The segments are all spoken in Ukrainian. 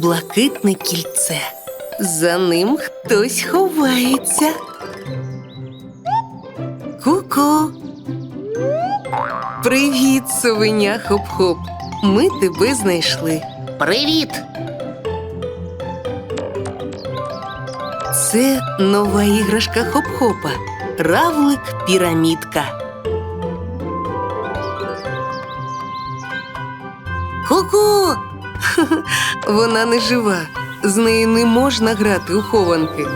Блакитне кільце. За ним хтось ховається. Ку-ку. Привіт, совеня хоп-хоп. Ми тебе знайшли. Привіт! Це нова іграшка хоп-хопа. Равлик пірамідка. Ку-ку! Вона не жива. З нею не можна грати у хованки.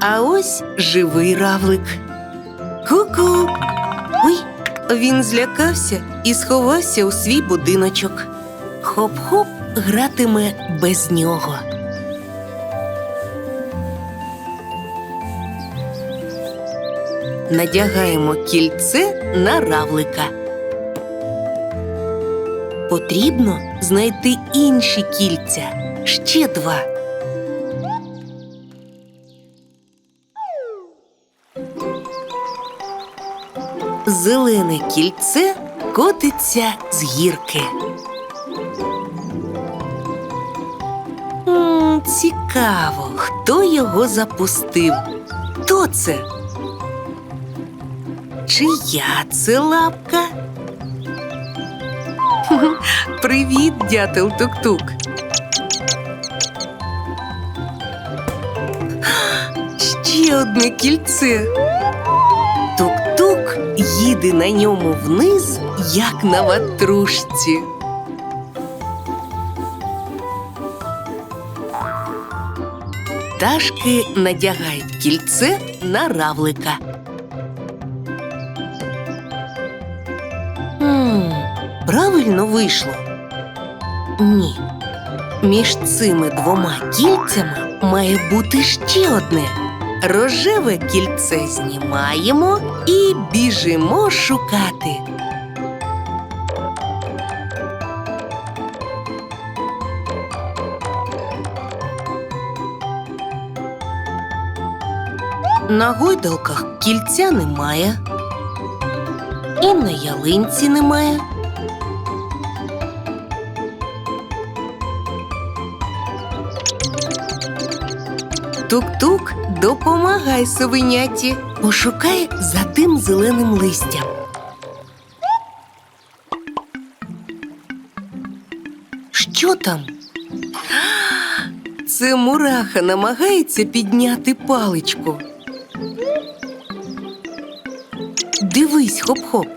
А ось живий равлик. Ку-ку! Ой, він злякався і сховався у свій будиночок. Хоп-хоп гратиме без нього. Надягаємо кільце на равлика. Потрібно знайти інші кільця. Ще два. Зелене кільце котиться з гірки. М, цікаво, хто його запустив? Хто це? Чия це лапка? Привіт, дятел Тук-Тук. Ще одне кільце. Тук-тук їде на ньому вниз, як на ватрушці. Пташки надягають кільце на равлика. Правильно вийшло. Ні. Між цими двома кільцями має бути ще одне. Рожеве кільце знімаємо і біжимо шукати. На гойдалках кільця немає. І на ялинці немає. Тук-тук, допомагай совеняті. Пошукай за тим зеленим листям. Що там? Це мураха намагається підняти паличку. Дивись, хоп-хоп.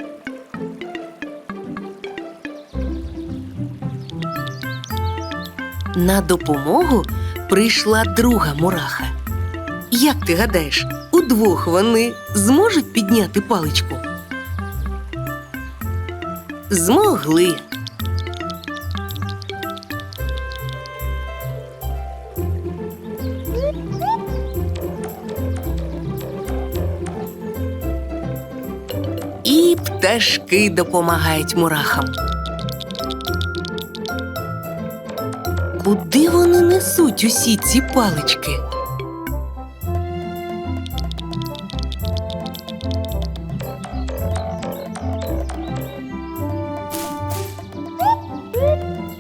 На допомогу прийшла друга мураха. Як ти гадаєш, удвох вони зможуть підняти паличку? Змогли. І пташки допомагають мурахам. Куди вони несуть усі ці палички?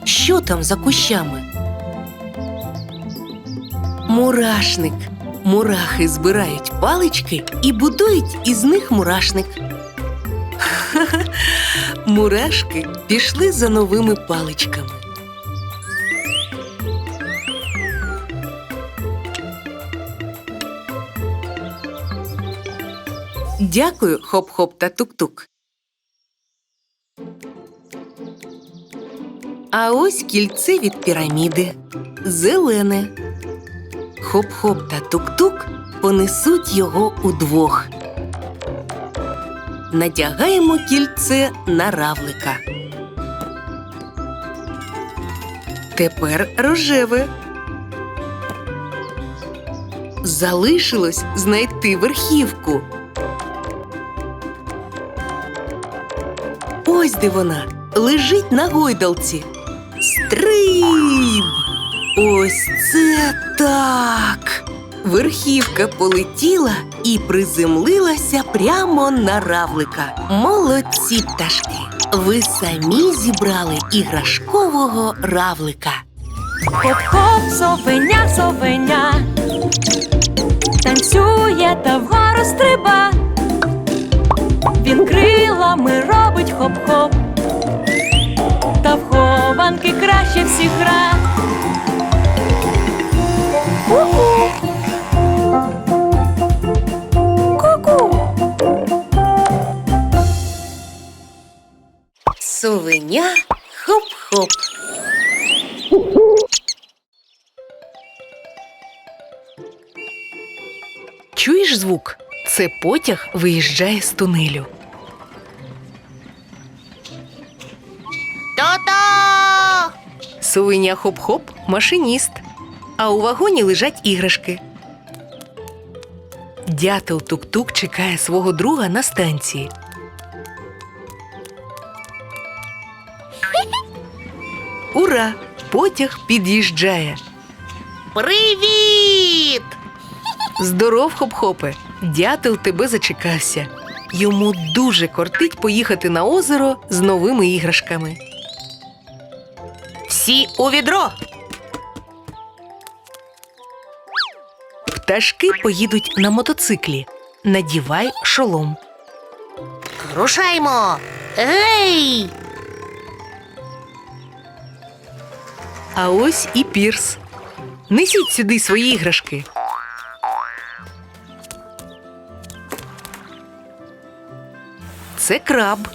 Що там за кущами? Мурашник. Мурахи збирають палички і будують із них мурашник. Мурашки пішли за новими паличками. Дякую, хоп-хоп та тук-тук. А ось кільце від піраміди. Зелене. Хоп-хоп та тук-тук понесуть його удвох. Надягаємо кільце на равлика. Тепер рожеве. Залишилось знайти верхівку. Ось де вона лежить на гойдалці. Стриб! Ось це так. Верхівка полетіла і приземлилася прямо на равлика. Молодці пташки! Ви самі зібрали іграшкового равлика. Хоп-хоп, совеня, совеня. Танцює та вгору стриба. Крилами робить хоп-хоп. Та в хованки краще всіх гра. Ку-ку. Ку-ку. Совеня хоп-хоп. Чуєш звук? Це потяг виїжджає з тунелю. Совеня хоп-хоп машиніст. А у вагоні лежать іграшки. Дятел тук-тук чекає свого друга на станції. Ура! Потяг під'їжджає. Привіт! Здоров, хоп-хопе! Дятел тебе зачекався. Йому дуже кортить поїхати на озеро з новими іграшками. Всі у відро! Пташки поїдуть на мотоциклі. Надівай шолом. Рушаймо! Гей! А ось і пірс. Несіть сюди свої іграшки. Це краб.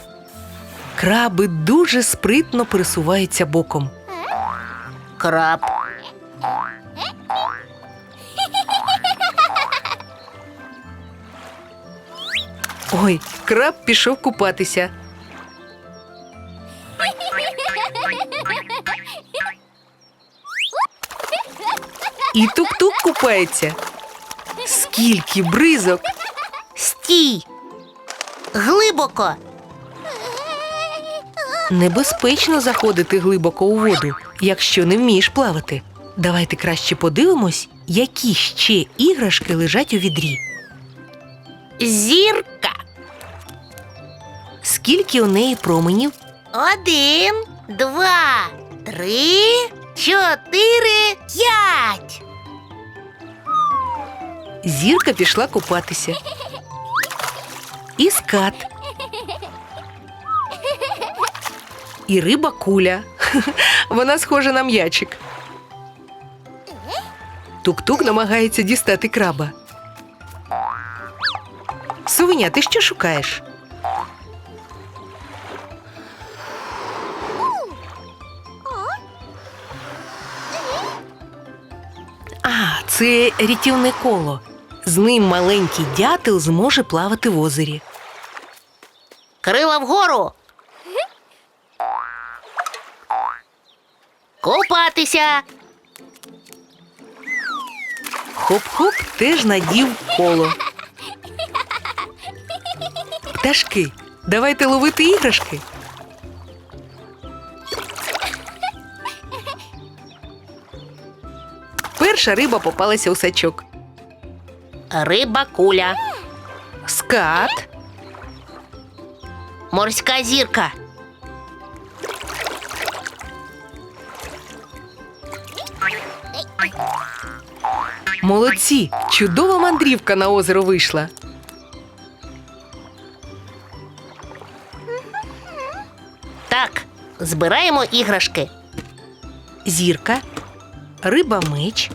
Краби дуже спритно пересуваються боком. Краб. Ой, краб пішов купатися. І тук-тук купається. Скільки бризок! Стій! Глибоко! Небезпечно заходити глибоко у воду, якщо не вмієш плавати. Давайте краще подивимось, які ще іграшки лежать у відрі. Зірка! Скільки у неї променів? Один, два, три, чотири, п'ять. Зірка пішла купатися. І скат. І риба куля. Вона схожа на м'ячик. Тук-тук намагається дістати краба. Совеня, ти що шукаєш? А, це рятівне коло. З ним маленький дятел зможе плавати в озері. Крила вгору. Купатися. Хоп-хоп теж надів коло. Пташки, давайте ловити іграшки. Перша риба попалася у сачок. Риба куля. Скат, Морська зірка. Молодці! Чудова мандрівка на озеро вийшла. Так, збираємо іграшки. Зірка, риба меч,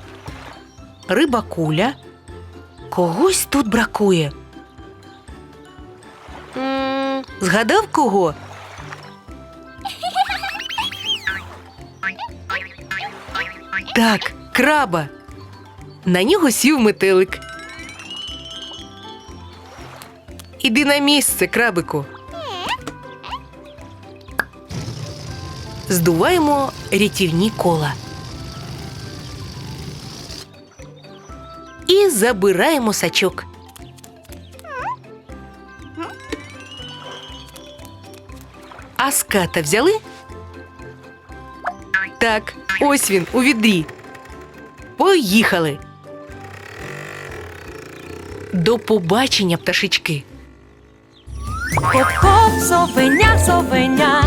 риба куля. Когось тут бракує. М, Згадав кого? Так, краба. На нього сів метелик. Іди на місце, крабику. Здуваємо рятівні кола. І забираємо сачок. А ската взяли? Так, ось він у відрі. Поїхали. До побачення, пташечки. Хоп-хоп, совеня, совеня.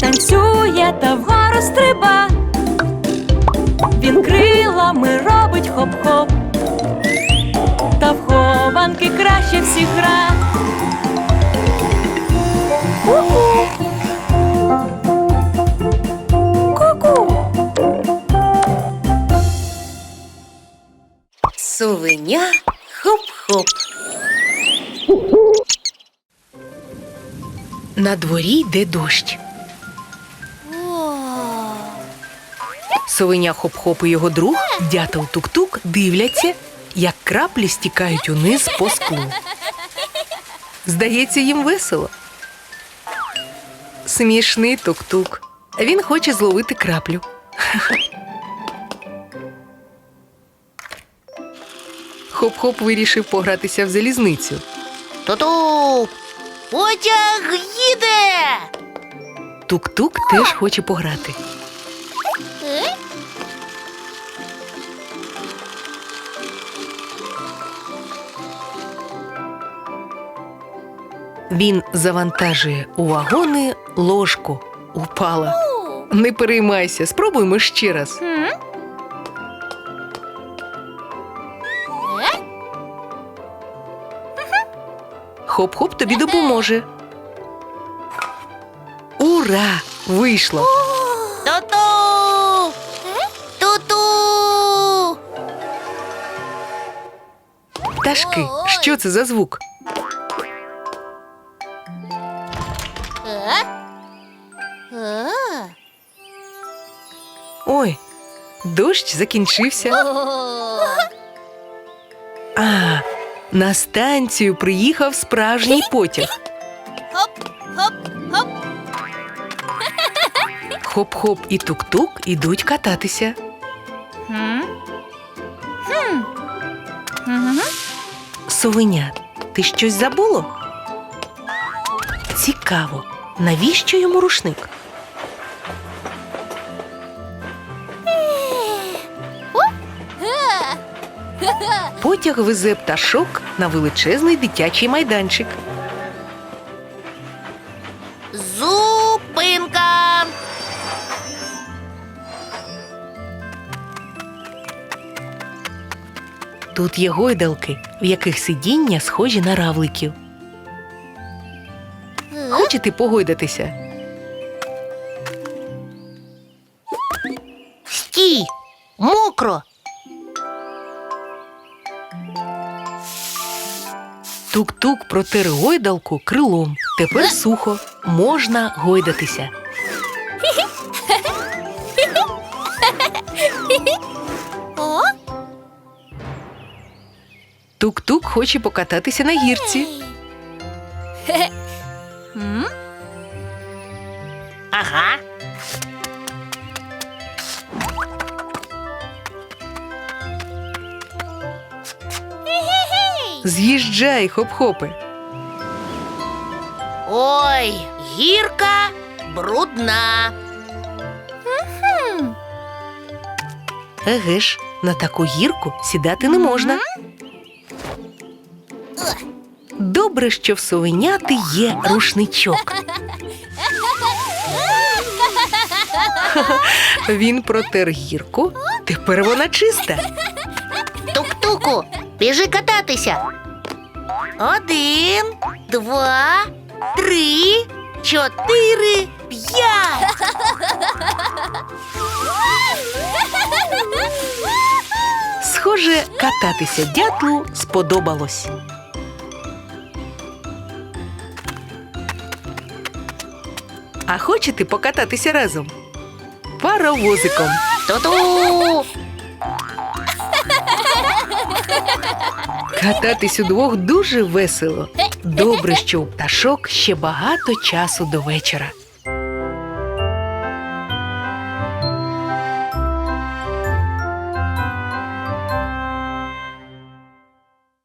Танцює та вгору стриба. Він крилами робить хоп-хоп. Та в хованки краще всіх гра. Ку-ку. Совеня хоп-хоп. На дворі йде дощ. Совеня хоп-хоп і його друг, дятел тук-тук, дивляться, як краплі стікають униз по склу. Здається, їм весело. Смішний тук-тук. Він хоче зловити краплю. Хоп-хоп вирішив погратися в залізницю. Ту-ту! Потяг їде! Тук-тук теж хоче пограти. Він завантажує у вагони ложку. Упала. Не переймайся, спробуємо ще раз. Хоп-хоп тобі допоможе. Ура! Вийшло! Ту-ту! Ту-ту! Пташки, що це за звук? Ой, дощ закінчився. А, на станцію приїхав справжній потяг. Хоп-хоп і тук-тук ідуть кататися. Совеня, ти щось забуло? Цікаво, навіщо йому рушник? Потяг везе пташок на величезний дитячий майданчик. Зупинка! Тут є гойдалки, в яких сидіння схожі на равликів. Хочете погойдатися? Стій! Мокро! Тук-тук протер гойдалку крилом. Тепер сухо, можна гойдатися. Тук-тук хоче покататися на гірці. Ага. З'їжджай, хоп-хопи. Ой, гірка брудна. Еге ж, на таку гірку сідати не можна. Добре, що в совеняти є рушничок. Він протер гірку, тепер вона чиста. Тук-туку, біжи кататися. Один, два, три, чотири, п'ять. Схоже, кататися дятлу сподобалось. А хочете покататися разом? Паровозиком. Ту-ту! Кататись удвох дуже весело. Добре, що у пташок ще багато часу до вечора.